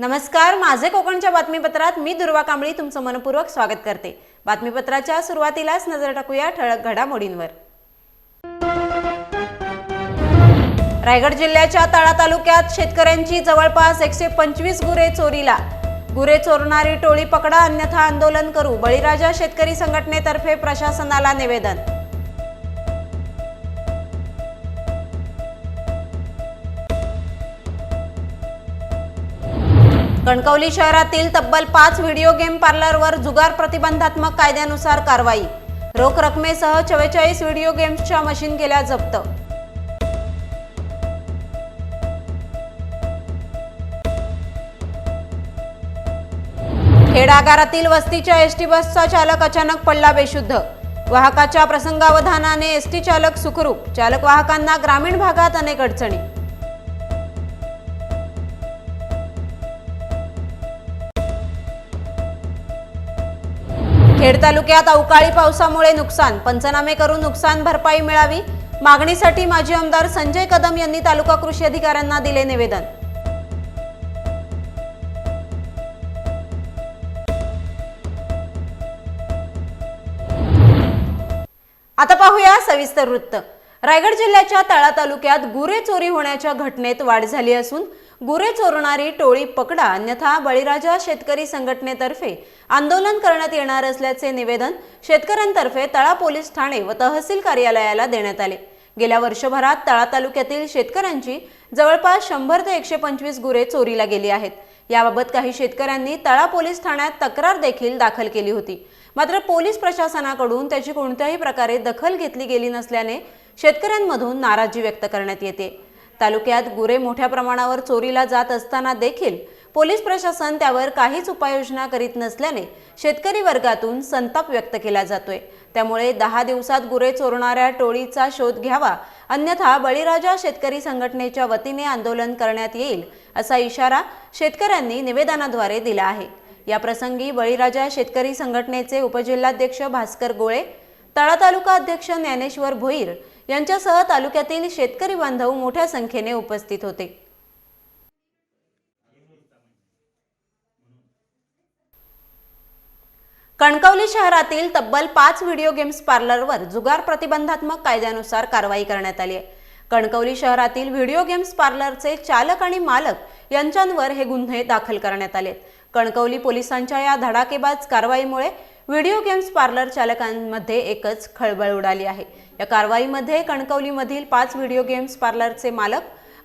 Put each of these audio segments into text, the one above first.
नमस्कार माझे कोकणच्या बातमीपत्रात मी दुर्वा कांबळी तुमचं मनपूर्वक स्वागत करते. बातमीपत्राच्या सुरुवातीलाच नजर टाकूया ठळक घडामोडींवर. रायगड जिल्ह्याच्या तळा तालुक्यात शेतकऱ्यांची जवळपास एकशे पंचवीस गुरे चोरीला. गुरे चोरणारी टोळी पकडा अन्यथा आंदोलन करू. बळीराजा शेतकरी संघटनेतर्फे प्रशासनाला निवेदन. कणकवली शहरातील तब्बल पाच व्हिडिओ गेम पार्लरवर जुगार प्रतिबंधात्मक कायद्यानुसार कारवाई. रोख रकमेसह चव्वेचाळीस व्हिडिओ गेम्सच्या मशीन केल्या जप्त. खेड आगारातील वस्तीच्या एसटी बसचा चालक अचानक पडला बेशुद्ध. वाहकाच्या प्रसंगावधानाने एसटी चालक सुखरूप. चालक वाहकांना ग्रामीण भागात अनेक अडचणी. खेड तालुक्यात अवकाळी पावसामुळे नुकसान पंचनामे करून नुकसान भरपाई मिळावी मागणीसाठी माजी आमदार संजय कदम यांनी तालुका कृषी अधिकाऱ्यांना दिले निवेदन. आता पाहूया सविस्तर वृत्त. रायगड जिल्ह्याच्या तळा तालुक्यात गुरे चोरी होण्याच्या घटनेत वाढ झाली असून गुरे चोरणारी टोळी पकडा अन्यथा बळीराजा शेतकरी संघटनेतर्फे आंदोलन करण्यात येणार असल्याचे निवेदन शेतकऱ्यांतर्फे तळा पोलीस ठाणे व तहसील कार्यालयाला देण्यात आले. गेल्या वर्षभरात तळा तालुक्यातील शेतकऱ्यांची जवळपास शंभर ते एकशे पंचवीस गुरे चोरीला गेली आहेत. याबाबत काही शेतकऱ्यांनी तळा पोलीस ठाण्यात तक्रार देखील दाखल केली होती. मात्र पोलीस प्रशासनाकडून त्याची कोणत्याही प्रकारे दखल घेतली गेली नसल्याने शेतकऱ्यांमधून नाराजी व्यक्त करण्यात येते. तालुक्यात गुरे मोठ्या प्रमाणावर चोरीला जात असताना देखील पोलीस प्रशासन त्यावर काहीच उपाययोजना करीत नसल्याने शेतकरी वर्गातून संताप व्यक्त केला जातोय. त्यामुळे दहा दिवसात गुरे चोरणाऱ्या टोळीचा शोध घ्यावा अन्यथा बळीराजा शेतकरी संघटनेच्या वतीने आंदोलन करण्यात येईल असा इशारा शेतकऱ्यांनी निवेदनाद्वारे दिला आहे. या प्रसंगी बळीराजा शेतकरी संघटनेचे उपजिल्हाध्यक्ष भास्कर गोळे तळा तालुका अध्यक्ष ज्ञानेश्वर भोईर यांच्यासह तालुक्यातील शेतकरी बांधव मोठ्या संख्येने उपस्थित होते. कणकवली शहरातील तब्बल पाच व्हिडिओ गेम्स पार्लरवर जुगार प्रतिबंधात्मक कायद्यानुसार कारवाई करण्यात आली आहे. कणकवली शहरातील व्हिडिओ गेम्स पार्लरचे चालक आणि मालक यांच्यावर हे गुन्हे दाखल करण्यात आले कणकवली पोलिसांच्या या धडाकेबाज कारवाईमुळे व्हिडिओ गेम्स पार्लर चालकांमध्ये एकच खळबळ उडाली आहे. या कारवाईमध्ये कणकवलीमधील पाच व्हिडिओ गेम्स पार्लरचे मालक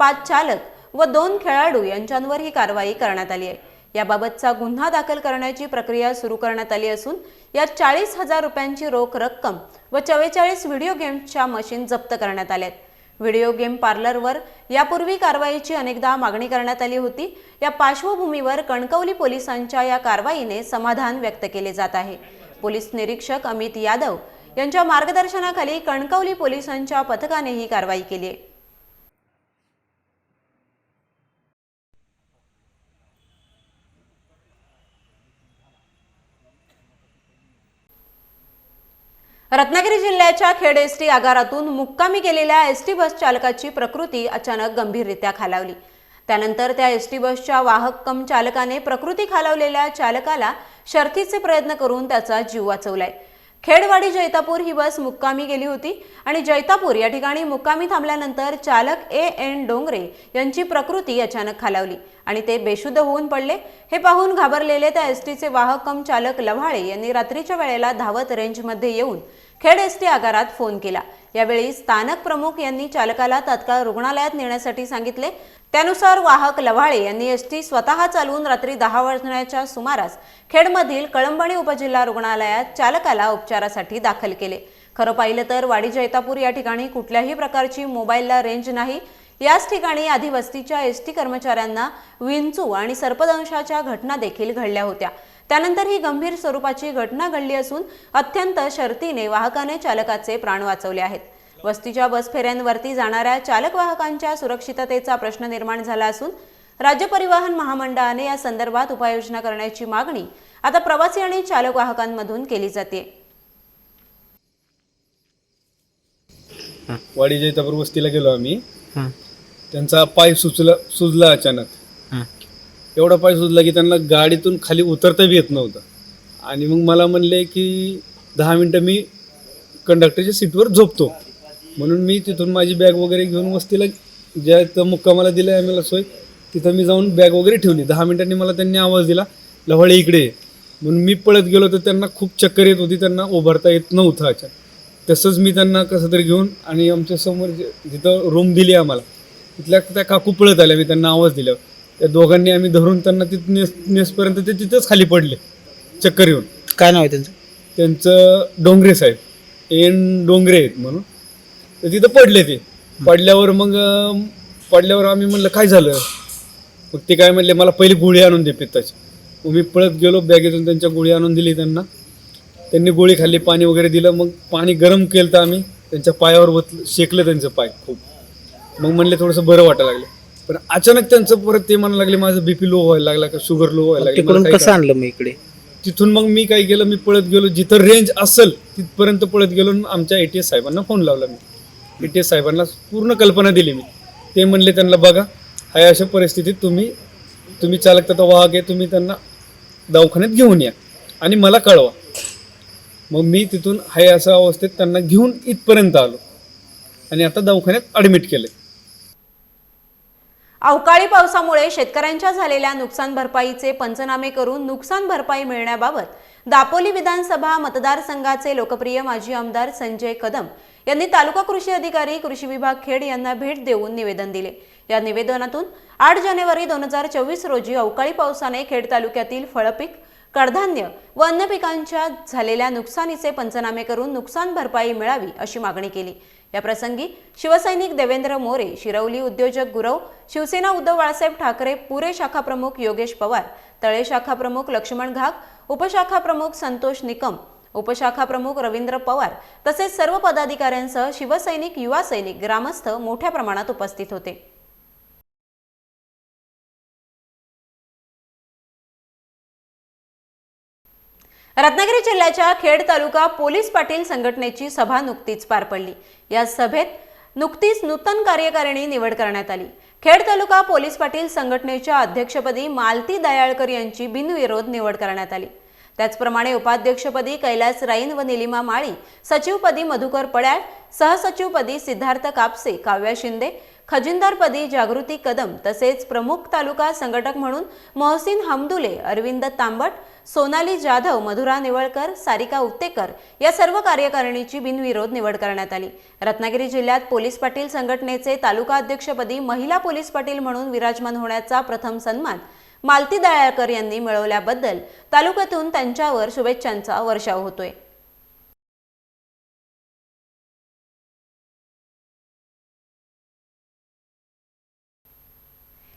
पाच चालक व दोन खेळाडू यांच्यावर ही कारवाई करण्यात आली आहे. याबाबतचा गुन्हा दाखल करण्याची प्रक्रिया सुरू करण्यात आली असून यात चाळीस हजार रुपयांची रोख रक्कम व चव्वेचाळीस व्हिडिओ गेम्सच्या मशीन जप्त करण्यात आल्या आहेत. व्हिडिओ गेम पार्लरवर यापूर्वी कारवाईची अनेकदा मागणी करण्यात आली होती. या पार्श्वभूमीवर कणकवली पोलिसांच्या या कारवाईने समाधान व्यक्त केले जात आहे. पोलीस निरीक्षक अमित यादव यांच्या मार्गदर्शनाखाली कणकवली पोलिसांच्या पथकाने ही कारवाई केली आहे. रत्नागिरी जिल्ह्याच्या खेड एस टी आगारातून मुक्कामी केलेल्या एस टी बस चालकाची प्रकृती अचानक गंभीररित्या खालावली. त्यानंतर त्या एस टी बसच्या वाहक कम चालकाने प्रकृती खालावलेल्या चालकाला शर्थीचे प्रयत्न करून त्याचा जीव वाचवलाय. खेडवाडी जैतापूर ही बस मुक्कामी गेली होती आणि जैतापूर या ठिकाणी मुक्कामी थांबल्यानंतर चालक ए एन डोंगरे यांची प्रकृती अचानक खालावली आणि ते बेशुद्ध होऊन पडले. हे पाहून घाबरलेले त्या एस टीचे वाहक कम चालक लव्हाळे यांनी रात्रीच्या वेळेला धावत रेंजमध्ये येऊन खेड एस टी आगारात फोन केला. यावेळी स्थानक प्रमुख यांनी चालकाला तात्काळ रुग्णालयात नेण्यासाठी सांगितले. त्यानुसार वाहक लव्हाळे यांनी एस टी स्वतः चालवून रात्री दहा वाजण्याच्या सुमारास खेडमधील कळंबणी उपजिल्हा रुग्णालयात चालकाला उपचारासाठी दाखल केले. खरं पाहिलं तर वाडी जैतापूर या ठिकाणी कुठल्याही प्रकारची मोबाईलला रेंज नाही. याच ठिकाणी आधी वस्तीच्या एस टी कर्मचाऱ्यांना विंचू आणि सर्पदंशाच्या घटना देखील घडल्या होत्या. त्यानंतर ही गंभीर स्वरूपाची घटना घडली असून अत्यंत शर्तीने वाहकाने चालकाचे प्राण वाचवले आहेत. वस्तीच्या बस फेऱ्यांवरती जाणाऱ्या चालक वाहकांच्या सुरक्षिततेचा प्रश्न निर्माण झाला असून राज्य परिवहन महामंडळाने या संदर्भात उपाययोजना करण्याची मागणी आता प्रवासी आणि चालक वाहकांमधून केली जाते. वाडी जैतापूर वस्तीला गेलो आम्ही. हां. त्यांचा पाय सुचला सुजला अचानक. एवढा पाय सुजला की त्यांना गाडीतून खाली उतरता बी येत नव्हतं. आणि मग मला म्हणले की दहा मिनटं मी कंडक्टरच्या सीटवर झोपतो. म्हणून मी तिथून माझी बॅग वगैरे घेऊन वस्तीला ज्या मुक्कामाला दिलं आहे आम्हाला सोय तिथं मी जाऊन बॅग वगैरे ठेवली. दहा मिनिटांनी मला त्यांनी आवाज दिला लवळे इकडे म्हणून मी पळत गेलो तर त्यांना खूप चक्कर येत होती त्यांना उभारता येत नव्हतं अचानक. तसंच मी त्यांना कसं तरी घेऊन आणि आमच्यासमोर जे- जिथं रूम दिली आम्हाला तिथल्या त्या काकू पळत आल्या मी त्यांना आवाज दिला त्या दोघांनी आम्ही धरून त्यांना तिथं नेस नेसपर्यंत ते तिथंच खाली पडले चक्कर येऊन. काय नाव आहे त्यांचं? त्यांचं डोंगरे साहेब एन डोंगरे आहेत म्हणून. तर तिथं पडले ते. पडल्यावर मग अं, पडल्यावर आम्ही म्हणलं काय झालं? मग ते काय म्हणले मला पहिली गोळी आणून दे पित्ताची. मग मी पळत गेलो बॅगेतून त्यांच्या गोळी आणून दिली त्यांना. त्यांनी गोळी खाल्ली पाणी वगैरे दिलं. मग पाणी गरम केलं तर आम्ही. त्यांच्या पायावर वत शेकलं त्यांचं पाय खूप. मग म्हणले थोडंसं बरं वाटायला लागलं. पण अचानक त्यांचं परत ते म्हणायला लागले माझं बीपी लो व्हायला लागला का? शुगर लो व्हायला लागली. मला तिकडून काही कसं आणलं मग इकडे? तिथून मग मी काय केलं मी पळत गेलो. जिथं रेंज असेल तिथपर्यंत पळत गेलो आणि आमच्या ए टी एस साहेबांना फोन लावला मी. ए टी एस साहेबांना पूर्ण कल्पना दिली मी. ते म्हणले त्यांना बघा हाय अशा परिस्थितीत तुम्ही तुम्ही चालक तर वाहक आहे तुम्ही त्यांना दवाखान्यात घेऊन या आणि मला कळवा. मग मी तिथून हाय अशा अवस्थेत त्यांना घेऊन इथपर्यंत आलो. आणि आता दवाखान्यात ॲडमिट केले अवकाळी पावसामुळे शेतकऱ्यांच्या झालेल्या नुकसान भरपाईचे पंचनामे करून नुकसान भरपाई मिळण्याबाबत दापोली विधानसभा मतदारसंघाचे लोकप्रिय माजी आमदार संजय कदम यांनी तालुका कृषी अधिकारी कृषी विभाग खेड यांना भेट देऊन निवेदन दिले. या निवेदनातून आठ जानेवारी दोन हजार चोवीस रोजी अवकाळी पावसाने खेड तालुक्यातील फळपीक कडधान्य व अन्न पिकांच्या झालेल्या नुकसानीचे पंचनामे करून नुकसान भरपाई मिळावी अशी मागणी केली. याप्रसंगी शिवसैनिक देवेंद्र मोरे शिरवली उद्योजक गुरव शिवसेना उद्धव बाळासाहेब ठाकरे पुरे शाखा प्रमुख योगेश पवार तळे शाखा प्रमुख लक्ष्मण घाक उपशाखा प्रमुख संतोष निकम उपशाखा प्रमुख रवींद्र पवार तसेच सर्व पदाधिकाऱ्यांसह शिवसैनिक युवा सैनिक ग्रामस्थ मोठ्या प्रमाणात उपस्थित होते. रत्नागिरी जिल्ह्याच्या खेड तालुका पोलीस पाटील संघटनेची सभा नुकतीच पार पडली. या सभेत नुकतीच नूतन कार्यकारिणी निवड करण्यात आली. खेड तालुका पोलीस पाटील संघटनेच्या अध्यक्षपदी मालती दयाळकर यांची बिनविरोध निवड करण्यात आली. त्याचप्रमाणे उपाध्यक्षपदी कैलास राईन व निलिमा माळी सचिवपदी मधुकर पड्याळ सहसचिवपदी सिद्धार्थ कापसे काव्या शिंदे खजिनदारपदी जागृती कदम तसेच प्रमुख तालुका संघटक म्हणून मोहसिन हमदुले अरविंद तांबट सोनाली जाधव मधुरा निवळकर सारिका उत्तेकर या सर्व कार्यकारिणीची बिनविरोध निवड करण्यात आली. रत्नागिरी जिल्ह्यात पोलीस पाटील संघटनेचे तालुका अध्यक्षपदी महिला पोलीस पाटील म्हणून विराजमान होण्याचा प्रथम सन्मान मालती दयाळकर यांनी मिळवल्याबद्दल तालुक्यातून त्यांच्यावर शुभेच्छांचा वर्षाव होतोय.